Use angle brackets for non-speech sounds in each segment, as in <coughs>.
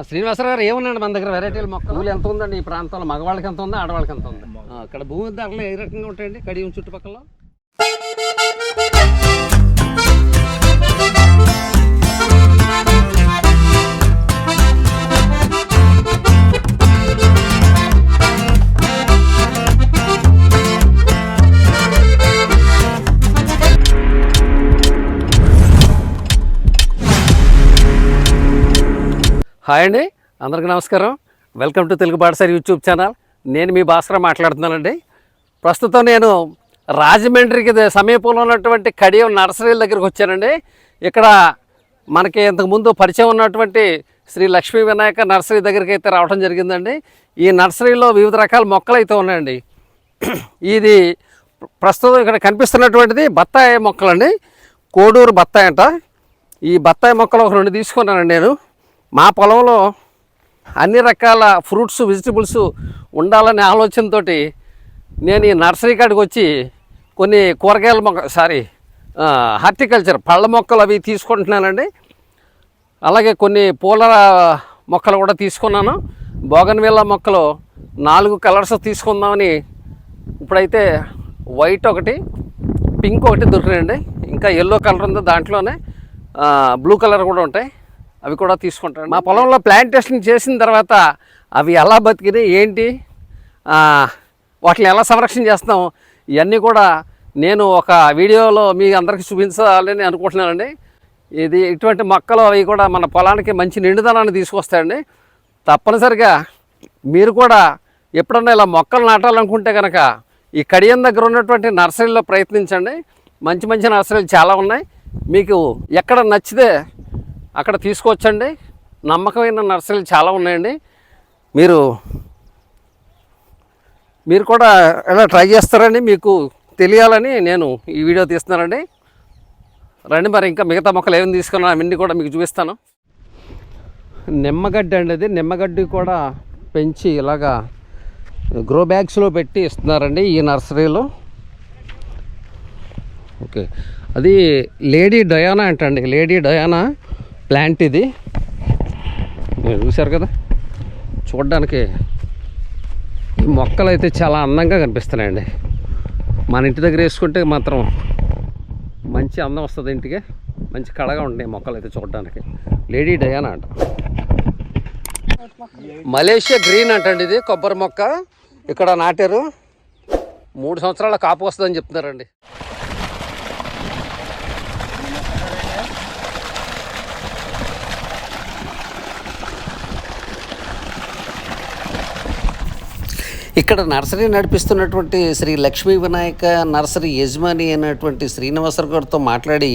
శ్రీనివాసరావు గారు ఏమున్నాయండి మన దగ్గర? వెరైటీల మొక్కలు? పూలు ఎంత ఉందండి? ఈ ప్రాంతంలో మగవాళ్ళకి ఎంత ఉంది ఆడవాళ్ళకి ఎంత ఉంది? ఆ, ఇక్కడ భూమి ధరలు ఏ రకంగా ఉంటాయండి? కడియం చుట్టుపక్కల? హాయ్ అండి. అందరికీ నమస్కారం. Welcome to Telugu Batasari YouTube channel. నేను మీ భాస్కర్ మాట్లాడుతున్నానండి. ప్రస్తుతం నేను రాజమండ్రికి సమీపంలో ఉన్నటువంటి కడియం నర్సరీల దగ్గరికి వచ్చానండి. ఇక్కడ మనకి ఇంతకుముందు పరిచయం ఉన్నటువంటి శ్రీ లక్ష్మీ వినాయక నర్సరీ దగ్గరికి అయితే రావడం జరిగిందండి. ఈ నర్సరీలో వివిధ రకాల మొక్కలు అయితే ఉన్నాయండి. ఇది ప్రస్తుతం ఇక్కడ కనిపిస్తున్నటువంటిది బత్తాయి మొక్కలండి. కోడూరు బత్తాయి అంట. ఈ బత్తాయి మొక్కలు ఒక రెండు తీసుకున్నానండి నేను. మా పొలంలో అన్ని రకాల ఫ్రూట్స్ వెజిటబుల్స్ ఉండాలనే ఆలోచనతో నేను ఈ నర్సరీ కాడికి వచ్చి కొన్ని కూరగాయల మొక్క సారీ హార్టికల్చర్ పళ్ళ మొక్కలు అవి తీసుకుంటున్నానండి. అలాగే కొన్ని పూల మొక్కలు కూడా తీసుకున్నాను. బోగన్విల్ల మొక్కలు నాలుగు కలర్స్ తీసుకుందామని ఇప్పుడైతే వైట్ ఒకటి పింక్ ఒకటి దొరికినాయండి. ఇంకా ఎల్లో కలర్ ఉంది దాంట్లోనే బ్లూ కలర్ కూడా ఉంటాయి. అవి కూడా తీసుకుంటాను. మా పొలంలో ప్లాంటేషన్ చేసిన తర్వాత అవి ఎలా బతికినాయి ఏంటి? వాటిని ఎలా సంరక్షణ చేస్తాం ఇవన్నీ కూడా నేను ఒక వీడియోలో మీ అందరికీ చూపించాలని అనుకుంటున్నానండి. ఇది ఇటువంటి మొక్కలు అవి కూడా మన పొలానికి మంచి నిండుదనాన్ని తీసుకొస్తాయండి. తప్పనిసరిగా మీరు కూడా ఎప్పుడన్నా ఇలా మొక్కలు నాటాలనుకుంటే కనుక ఈ కడియం దగ్గర ఉన్నటువంటి నర్సరీలో ప్రయత్నించండి. మంచి మంచి నర్సరీలు చాలా ఉన్నాయి. మీకు ఎక్కడ నచ్చితే అక్కడ తీసుకొచ్చండి. నమ్మకమైన నర్సరీలు చాలా ఉన్నాయండి. మీరు మీరు కూడా ఎలా ట్రై చేస్తారని మీకు తెలియాలని నేను ఈ వీడియో తీస్తున్నానండి. రండి మరి ఇంకా మిగతా మొక్కలు ఏమి తీసుకున్నా అవన్నీ కూడా మీకు చూపిస్తాను. నిమ్మగడ్డ అండి అది. నిమ్మగడ్డి కూడా పెంచి ఇలాగా గ్రో బ్యాగ్స్లో పెట్టి ఇస్తున్నారండి ఈ నర్సరీలో. ఓకే. అది లేడీ డయానా అంటండి. Lady Diana. ప్లాంట్ ఇది. మీరు చూశారు కదా? చూడడానికి ఈ మొక్కలు అయితే చాలా అందంగా కనిపిస్తున్నాయండి. మన ఇంటి దగ్గర వేసుకుంటే మాత్రం మంచి అందం వస్తుంది ఇంటికి. మంచి కళగా ఉంటాయి మొక్కలు అయితే చూడడానికి. లేడీ డయానా అంట. మలేషియా గ్రీన్ అంటండి ఇది కొబ్బరి మొక్క. ఇక్కడ నాటారు. మూడు సంవత్సరాల కాపు వస్తుందని చెప్తున్నారండి. ఇక్కడ నర్సరీ నడిపిస్తున్నటువంటి శ్రీ లక్ష్మీ వినాయక నర్సరీ యజమాని అయినటువంటి శ్రీనివాసరావు గారితో మాట్లాడి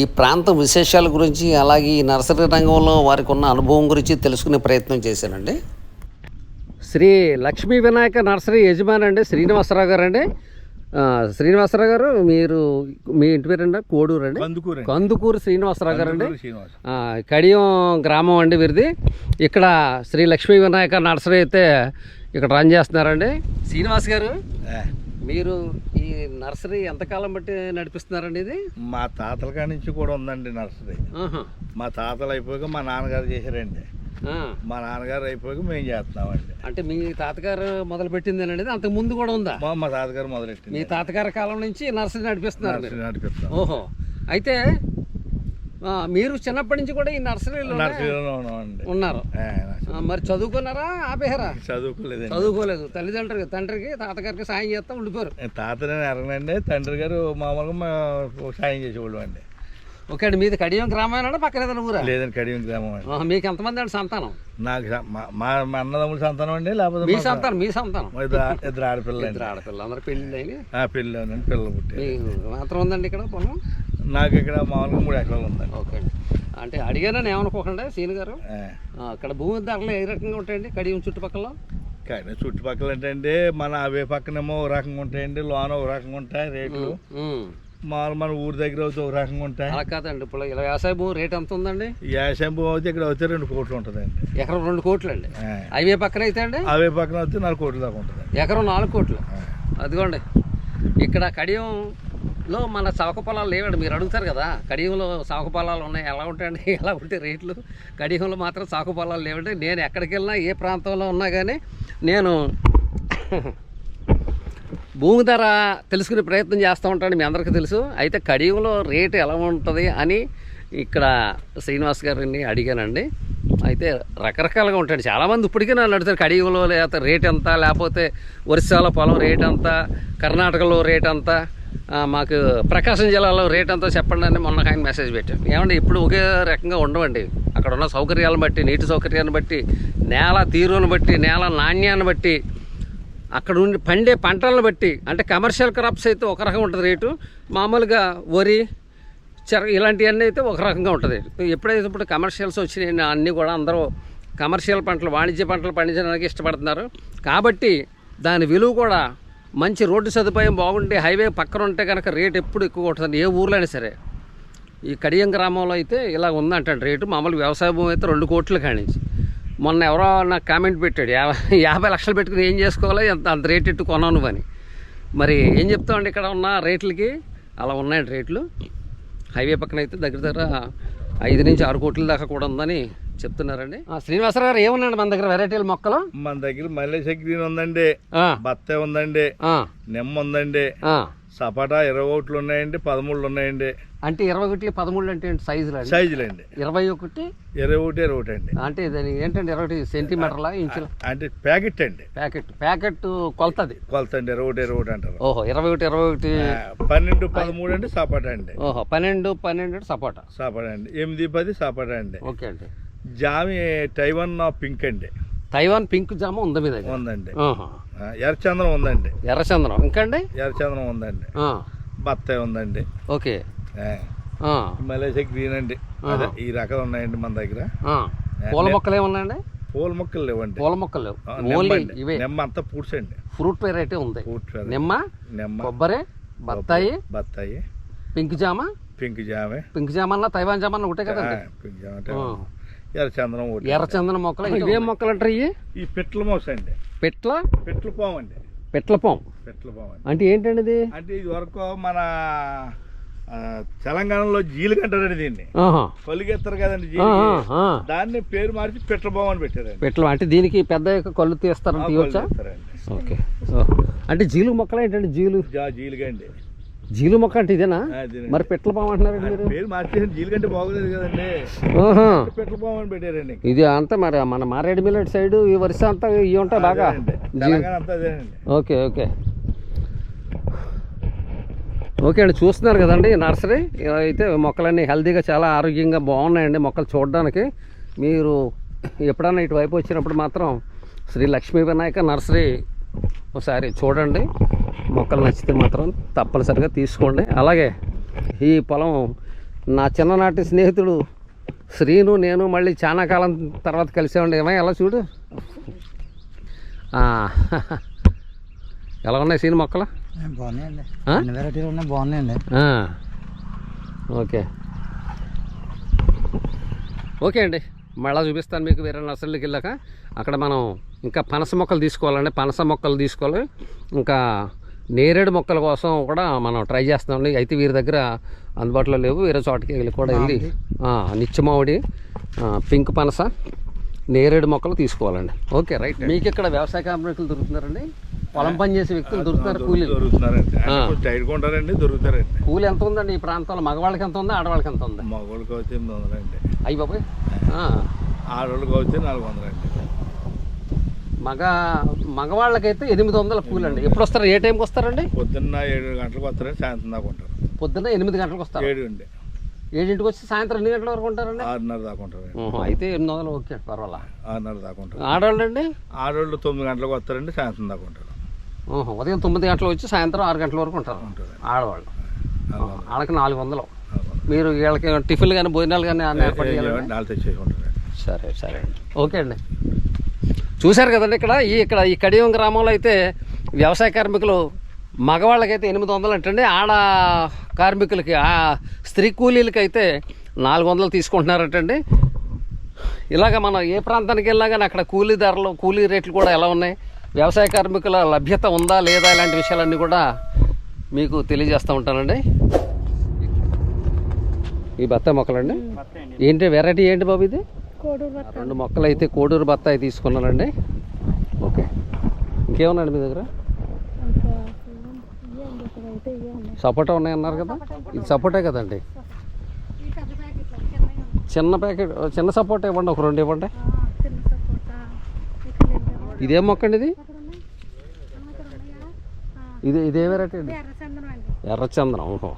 ఈ ప్రాంతం విశేషాల గురించి అలాగే ఈ నర్సరీ రంగంలో వారికి ఉన్న అనుభవం గురించి తెలుసుకునే ప్రయత్నం చేశానండి. శ్రీ లక్ష్మీ వినాయక నర్సరీ యజమాని అండి శ్రీనివాసరావు గారు అండి. శ్రీనివాసరావు గారు మీరు మీ ఇంటి పేరండి కోడూరు అండి? కందుకూరు కందుకూరు శ్రీనివాసరావు గారు అండి. కడియం గ్రామం అండి వీరిది. ఇక్కడ శ్రీ లక్ష్మీ వినాయక నర్సరీ అయితే ఇక్కడ రన్ చేస్తున్నారండి. శ్రీనివాస్ గారు మీరు ఈ నర్సరీ ఎంతకాలం బట్టి నడిపిస్తున్నారండి ఇది? మా తాతల కాడి నుంచి కూడా ఉందండి నర్సరీ. మా తాతలు అయిపోయాక మా నాన్నగారు చేశారండి. మా నాన్నగారు అయిపోయాక మేము చేస్తున్నామండి. అంటే మీ తాతగారు మొదలు పెట్టిందేనండి ఇది అంతకు ముందు కూడా ఉందా? మా మా తాతగారు మొదలెట్టింది. మీ తాతగారి కాలం నుంచి నర్సరీ నడిపిస్తున్నారు నడిపిస్తాం ఓహో. అయితే మీరు చిన్నప్పటి నుంచి కూడా ఈ నర్సరీలో ఉన్నారు. మరి చదువుకున్నారా? ఆపేహారా చదువుకోలేదండి. చదువుకోలేదు. తల్లిదండ్రులకి తండ్రికి తాతగారికి సాయం చేస్తా ఉండిపోయారు. తాతనే ఎరగనండి. తండ్రి గారు మామూలుగా సాయం చేసేవాళ్ళు అండి. ఓకే అండి. మీది కడియం గ్రామేనా పక్కన ఏదైనా ఊరా? లేదండి కడియం గ్రామం మీకు ఎంతమంది అండి సంతానం? నాకు మా- అన్నదమ్ముల సంతానం అండి లేకపోతే మీ సంతానం మీ సంతానం. ఇద్దరు ఆ- ఇద్దరు ఆడపిల్లలు అండి ఇద్దరు ఆడపిల్లలు. అందరు పెళ్ళి ఆ పిల్లలు మీకు మాత్రం ఉందండి ఇక్కడ పొలం? నాకు ఇక్కడ మామూలుగా మూడు ఎకరాలు ఉందండి. ఓకే అండి. అంటే అడిగానని ఏమనుకోకండి సీని గారు? ఇక్కడ భూమి ధరలు ఏ రకంగా ఉంటాయండి? కడియం చుట్టుపక్కల? కానీ చుట్టుపక్కల ఏంటంటే మన అవే పక్కనేమో ఒక రకంగా ఉంటాయండి లోన ఒక రకంగా ఉంటాయి రేట్లు. మామూలు మన ఊరి దగ్గర అయితే ఒక రకంగా ఉంటాయి. అలా కాదండి ఇప్పుడు ఇలా వ్యవసాయ భూమి రేట్ ఎంత ఉందండి? యాసంపు అయితే ఇక్కడ అయితే రెండు కోట్లు ఉంటుందండి. ఎకరం రెండు కోట్లు అండి. హైవే పక్కన అయితే అండి? అవే పక్కన అయితే నాలుగు కోట్ల దాకా ఉంటుంది ఎకరం నాలుగు కోట్లు. అదిగోండి ఇక్కడ కడియం లో మన సాగు పొలాలు లేవండి. మీరు అడుగుతారు కదా కడియంలో సాగు పొలాలు ఉన్నాయి ఎలా ఉంటాయండి <laughs> ఎలా ఉంటాయి రేట్లు? కడియంలో మాత్రం సాగు పొలాలు లేవండి. నేను ఎక్కడికి వెళ్ళినా ఏ ప్రాంతంలో ఉన్నా కానీ నేను <coughs> భూమి ధర తెలుసుకునే ప్రయత్నం చేస్తూ ఉంటాను మీ అందరికీ తెలుసు. అయితే కడియంలో రేటు ఎలా ఉంటుంది అని ఇక్కడ శ్రీనివాస్ గారిని అడిగానండి. అయితే రకరకాలుగా ఉంటాయండి. చాలామంది ఇప్పటికీ నన్ను అడుగుతారు కడియంలో లేకపోతే రేట్ ఎంత? లేకపోతే ఒరిస్సాలో పొలం రేట్ ఎంత? కర్ణాటకలో రేట్ ఎంత? మాకు ప్రకాశం జిల్లాలో రేట్ ఎంతో చెప్పండి అని మొన్న ఆయన మెసేజ్ పెట్టాను ఏమంటే ఇప్పుడు ఒకే రకంగా ఉండవండి. అక్కడ ఉన్న సౌకర్యాలను బట్టి నీటి సౌకర్యాన్ని బట్టి నేల తీరును బట్టి నేల నాణ్యాన్ని బట్టి అక్కడ ఉండి పండే పంటలను బట్టి అంటే కమర్షియల్ క్రాప్స్ అయితే ఒక రకం ఉంటుంది రేటు. మామూలుగా వరి చెర ఇలాంటివన్నీ అయితే ఒక రకంగా ఉంటుంది. ఎప్పుడైతే ఇప్పుడు కమర్షియల్స్ వచ్చినాయి అన్నీ కూడా అందరూ కమర్షియల్ పంటలు వాణిజ్య పంటలు పండించడానికి ఇష్టపడుతున్నారు. కాబట్టి దాని విలువ కూడా మంచి రోడ్డు సదుపాయం బాగుంటే హైవే పక్కన ఉంటే కనుక రేట్ ఎప్పుడు ఎక్కువ ఉంటుంది ఏ ఊర్లో అయినా సరే. ఈ కడియం గ్రామంలో అయితే ఇలా ఉందంటాడు రేటు. మామూలు వ్యవసాయ భూమి అయితే రెండు కోట్లు కానించి మొన్న ఎవరో నాకు కామెంట్ పెట్టాడు యాభై యాభై లక్షలు పెట్టుకుని ఏం చేసుకోవాలి ఎంత అంత రేట్ ఇట్టు కొన్నావు నువ్వు అని. మరి ఏం చెప్తామండి ఇక్కడ ఉన్న రేట్లకి? అలా ఉన్నాయండి రేట్లు. హైవే పక్కన అయితే దగ్గర దగ్గర ఐదు నుంచి ఆరు కోట్ల దాకా కూడా ఉందని చెప్తున్నారండి? ఆ, శ్రీనివాసరావు గారు ఏమున్నాయండి మన దగ్గర వెరైటీల మొక్కలు? మన దగ్గర మల్లేశ గ్రీన్ ఉందండి. ఆ, బత్తాయి ఉందండి. నిమ్మ ఉందండి. సపాటా ఇరవై ఒకటిలు ఉన్నాయండి పదమూడులు ఉన్నాయండి. అంటే ఇరవై ఒకటి పదమూడు అంటే ఏంటి సైజులు అండి? సైజులు అండి. ఇరవై ఒకటి ఇరవై ఒకటి ఇరవై ఒకటి అండి. అంటే దాని ఏంటంటే ఇరవై ఒకటి సెంటీమీటర్ల ఇంచుల అంటే ప్యాకెట్ అండి. ప్యాకెట్ ప్యాకెట్ కొలతది. కొలత అండి ఇరవై ఒకటి ఇరవై ఒకటి అంటారు. ఓహో ఇరవై ఒకటి ఇరవై ఒకటి. పన్నెండు పదమూడు అండి సపాటా అండి. ఓహో పన్నెండు పన్నెండు సపోటా. సపాటా అండి. ఎనిమిది పది సపాటా అండి. ఓకే అండి. జామి టైవన్ పింక్ అండి. తైవాన్ పింక్ జామ ఉంది మీ దగ్గర? ఉందండి. ఎర్రచందనం ఉందండి. ఎర్రచందనం. ఇంకండి? ఎర్రచందనం ఉందండి. ఆ, బత్తాయి ఉందండి. ఓకే. మలేషియా గ్రీన్ అండి. ఈ రకాలు ఉన్నాయండి మన దగ్గర. పూల మొక్కలు ఏమున్నాయండి? పూల మొక్కలు లేవండి. పూల మొక్కలు లేవు. అండి. ఇవే. నిమ్మ అంతా ఫ్రూట్స్ అండి. ఫ్రూట్ వెరైటీ ఉంది. ఫ్రూట్ నిమ్మ నిమ్మ. కొబ్బరి బత్తాయి. బత్తాయి. పింక్ జామ? పింక్ జామే. పింక్ జామ అన్న తైవాన్ జామ అన్న ఒకటే ఆ, కదండి. పింక్ జామ. ఎర్రచందనం ఒకటి ఎర్రచందనం మొక్కలు ఇవేం మొక్కలు అంటారు ఇవి? ఈ పెట్ల మోస అండి పెట్ల? పెట్ల పాము అండి. పెట్ల పాం పెట్ల పాము అండి. అంటే ఏంటండి ఇది? అంటే ఇది వరకు మన తెలంగాణలో జీలుగు అంటారండి దీన్ని. ఆహా. కొలిగెత్తారు కదండి. దాన్ని పేరు మార్చి పెట్ల పాము అని పెట్టారండి. పెట్ల అంటే దీనికి పెద్ద కళ్ళు తీస్తారని తీయవచ్చా. ఓకే. అంటే జీలు మొక్కలు ఏంటండి జీలు? జా జీలుగా అండి. జీలు మొక్క అంటే ఇదేనా. మరి పెట్ల పాము అంటున్నారండి ఆ, మీరు. పేరు మార్చేసి జీలుగు అంటే బాగోలేదు కదండి. ఆహా. పెట్ల పాము అని పెట్టారండి. ఇది అంతా మరి మన మారేడుమిల్ల సైడ్ ఈ వరుస అంతా ఇవి ఉంటాయి బాగా. Okay okay. ఓకే అండి చూస్తున్నారు కదండి నర్సరీ. అయితే మొక్కలన్నీ హెల్తీగా చాలా ఆరోగ్యంగా బాగున్నాయండి మొక్కలు చూడడానికి. మీరు ఎప్పుడన్నా ఇటువైపు వచ్చినప్పుడు మాత్రం శ్రీ లక్ష్మీ వినాయక నర్సరీ ఒకసారి చూడండి. మొక్కలు నచ్చితే మాత్రం తప్పనిసరిగా తీసుకోండి. అలాగే ఈ పొలం నా చిన్ననాటి స్నేహితుడు శ్రీను నేను మళ్ళీ చాలా కాలం తర్వాత కలిసామండి. ఏమై ఎలా చూడు? ఎలా ఉన్నాయి సీన్ మొక్కలు? బాగున్నాయండి. ఓకే. ఓకే అండి. మళ్ళీ చూపిస్తాను మీకు వేరే నర్సరీకి వెళ్ళాక. అక్కడ మనం ఇంకా పనస మొక్కలు తీసుకోవాలండి. పనస మొక్కలు తీసుకోవాలి. ఇంకా నేరేడు మొక్కల కోసం కూడా మనం ట్రై చేస్తామండి అయితే వీరి దగ్గర అందుబాటులో లేవు. వేరే చోటకి వెళ్ళి కూడా వెళ్ళి ఆ, నిత్యమావిడి పింక్ పనస నేరేడు మొక్కలు తీసుకోవాలండి. Okay right. మీకు ఇక్కడ వ్యవసాయ కార్మికులు దొరుకుతున్నారండి? పొలం పని చేసే వ్యక్తులు దొరుకుతున్నారు కూలీలు. దొరుకుతున్నారండి. దొరుకుతారండి. కూలి ఎంత ఉందండి ఈ ప్రాంతంలో? మగవాళ్ళకి ఎంత ఉంది ఆడవాళ్ళకి ఎంత ఉంది? మగవాళ్ళకి వచ్చి ఎనిమిది వందలండి. అయ్యి బాబాయ్. ఆ, ఆడవాళ్ళకి వచ్చి నాలుగు వందలండి. మగ మగవాళ్ళకైతే ఎనిమిది వందల కూలి అండి ఎప్పుడు వస్తారు ఏ టైంకి వస్తారండి? పొద్దున్న ఏడు గంటలకు వస్తారండి సాయంత్రం దాకా ఉంటారు. పొద్దున్న ఎనిమిది గంటలకు వస్తారు? ఏడు అండి ఏడింటికి వచ్చి సాయంత్రం ఎన్ని గంటల వరకు ఉంటారండి? ఆరున్నర దాకా ఉంటారండి ఊహు, అయితే ఎనిమిది వందలు ఓకే పర్వాలా. ఆరున్నర దాకా ఉంటారు. ఆడవాళ్ళు అండి ఆడవాళ్ళు తొమ్మిది గంటలకు వస్తారండి సాయంత్రం దాకా ఉంటారు. ఉదయం తొమ్మిది గంటలు వచ్చి సాయంత్రం ఆరు గంటల వరకు ఉంటారు. ఉంటారు ఆడవాళ్ళు. వాళ్ళకి నాలుగు వందలు. మీరు వీళ్ళకి టిఫిన్లు కానీ భోజనాలు కానీ ఏర్పాటు చేయాలండి? సరే సరే. అండి ఓకే అండి. చూశారు కదండి ఇక్కడ? ఈ ఇక్కడ ఈ కడియం గ్రామంలో అయితే వ్యవసాయ కార్మికులు మగవాళ్ళకైతే ఎనిమిది వందలు అంటండి ఆడ కార్మికులకి ఆ స్త్రీ కూలీలకి అయితే నాలుగు వందలు తీసుకుంటున్నారటండి. ఇలాగ మనం ఏ ప్రాంతానికి వెళ్ళినా కానీ అక్కడ కూలీ ధరలు కూలీ రేట్లు కూడా ఎలా ఉన్నాయి? వ్యవసాయ కార్మికుల లభ్యత ఉందా లేదా ఇలాంటి విషయాలన్నీ కూడా మీకు తెలియజేస్తూ ఉంటానండి. ఈ బత్తాయి మొక్కలండి. ఏంటి వెరైటీ ఏంటి బాబు ఇది? రెండు మొక్కలు అయితే కోడూరు బత్తాయి తీసుకున్నానండి. ఓకే. ఇంకేమున్నాయండి మీ దగ్గర? సపోటా ఉన్నాయన్నారు కదా? ఇది సపోటా కదండి. చిన్న ప్యాకెట్ చిన్న సపోటా ఇవ్వండి ఒక రెండు ఇవ్వండి. ఇదేం మొక్క అండి ఇది ఇది ఇదే వెరైటీ అండి? ఎర్ర చందనం అండి. ఎర్రచందనం ఓహో.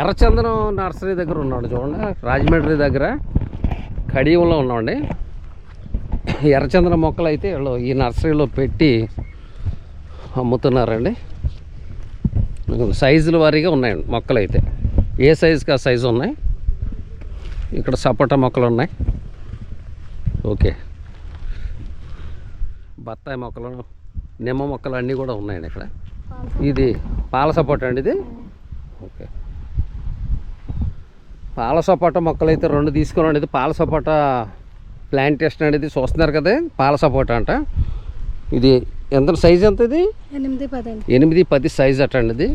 ఎర్రచందనం నర్సరీ దగ్గర ఉన్నాడు చూడండి రాజమండ్రి దగ్గర. కడియంలో ఉన్నామండి. ఎర్రచందనం మొక్కలు అయితే వీళ్ళు ఈ నర్సరీలో పెట్టి అమ్ముతున్నారండి. సైజుల వారీగా ఉన్నాయండి మొక్కలు అయితే ఏ సైజుకి ఆ సైజు ఉన్నాయి? ఇక్కడ సపోటా మొక్కలు ఉన్నాయి. ఓకే. బత్తాయి మొక్కలు నిమ్మ మొక్కలు అన్నీ కూడా ఉన్నాయండి ఇక్కడ. ఇది పాల సపోటా అండి ఇది? ఓకే. పాల సపోటా మొక్కలు అయితే రెండు తీసుకున్నాండి ఇది పాల సపోటా ప్లాంటేషన్ అనేది చూస్తున్నారు కదా పాల సపోటా అంట. ఇది ఎంత సైజ్ ఎంత ఇది? ఎనిమిది పది ఎనిమిది పది సైజ్ అట అండి ఇది.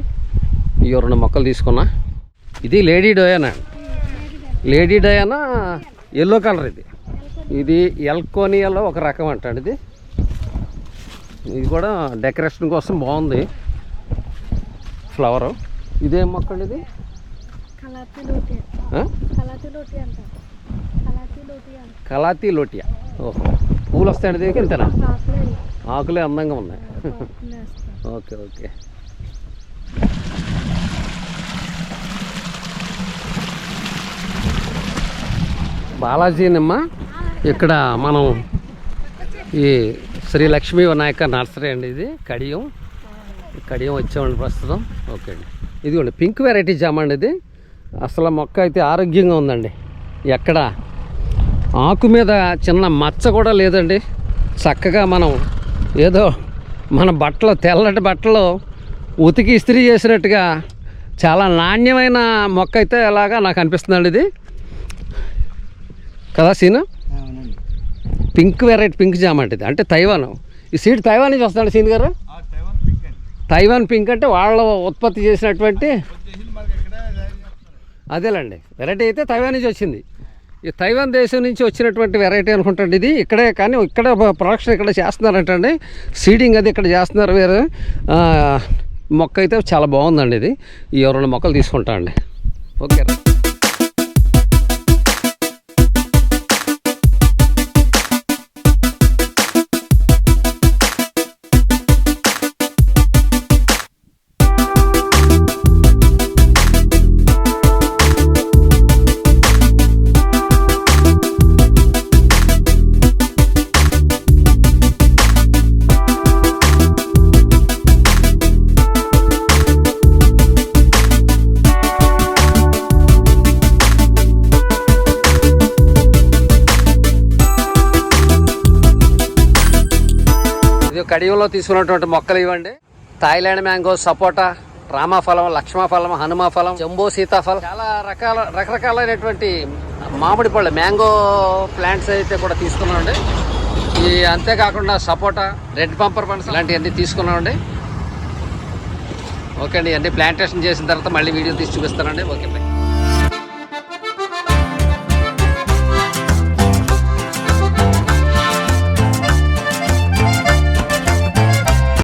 రెండు మొక్కలు తీసుకున్నా. ఇది lady Diana? Lady Diana? Yellow colour ఇది. ఇది ఎల్కోనియాలో ఒక రకం అంట ఇది. ఇది కూడా డెకరేషన్ కోసం బాగుంది. ఫ్లవరు. ఇదేం మొక్క అండి ఇది? కలాతి లోటియా. ఓహో. పూలు వస్తాయండి దీనికి ఇంతేనా ఆకులేదు ఆకులే అందంగా ఉన్నాయి. <laughs> Okay okay. బాలాజీ నిమ్మ ఇక్కడ మనం ఈ శ్రీ లక్ష్మీ వినాయక నర్సరీ అండి ఇది. కడియం. కడియం వచ్చామండి ప్రస్తుతం. ఓకే అండి. ఇదిగోండి పింక్ వెరైటీ జామ అండి ఇది. అసలు మొక్క అయితే ఆరోగ్యంగా ఉందండి. ఎక్కడ? ఆకు మీద చిన్న మచ్చ కూడా లేదండి. చక్కగా మనం ఏదో మన బట్టలు తెల్లటి బట్టలు ఉతికి ఇస్త్రీ చేసినట్టుగా చాలా నాణ్యమైన మొక్క అయితే అలాగా నాకు అనిపిస్తుందండి ఇది. కదా సీను? పింక్ వెరైటీ పింక్ జామ అంటే ఇది. అంటే తైవాన్. ఈ సీడ్ తైవాన్ నుంచి వస్తాడు సీన్ గారు? తైవాన్ పింక్ అంటే వాళ్ళ ఉత్పత్తి చేసినటువంటి వచ్చేసి మనకి ఇక్కడ తయారు చేస్తున్నారు. అదేలేండి. వెరైటీ అయితే తైవాన్ నుంచి వచ్చింది. ఈ తైవాన్ దేశం నుంచి వచ్చినటువంటి వెరైటీ అనుకుంటాండి ఇది. ఇక్కడే కానీ ఇక్కడ ప్రొడక్షన్ ఇక్కడ చేస్తున్నారంటండి. సీడింగ్ అది ఇక్కడ చేస్తున్నారు వేరే. మొక్క అయితే చాలా బాగుందండి ఇది. ఈ రెండు మొక్కలు తీసుకుంటా అండి ఓకే కడియంలో తీసుకున్నటువంటి మొక్కలు ఇవ్వండి. థాయిలాండ్ మ్యాంగో సపోటా రామాఫలం లక్ష్మఫలం హనుమాఫలం జంబో సీతాఫలం చాలా రకాల రకరకాలైనటువంటి మామిడి పళ్ళు మ్యాంగో ప్లాంట్స్ అయితే కూడా తీసుకున్నామండి. ఈ అంతేకాకుండా సపోటా రెడ్ పంపర్ పండ్స్ ఇలాంటివన్నీ తీసుకున్నామండి. ఓకే అండి అన్ని ప్లాంటేషన్ చేసిన తర్వాత మళ్ళీ వీడియో తీసి చూపిస్తానండి. Okay bye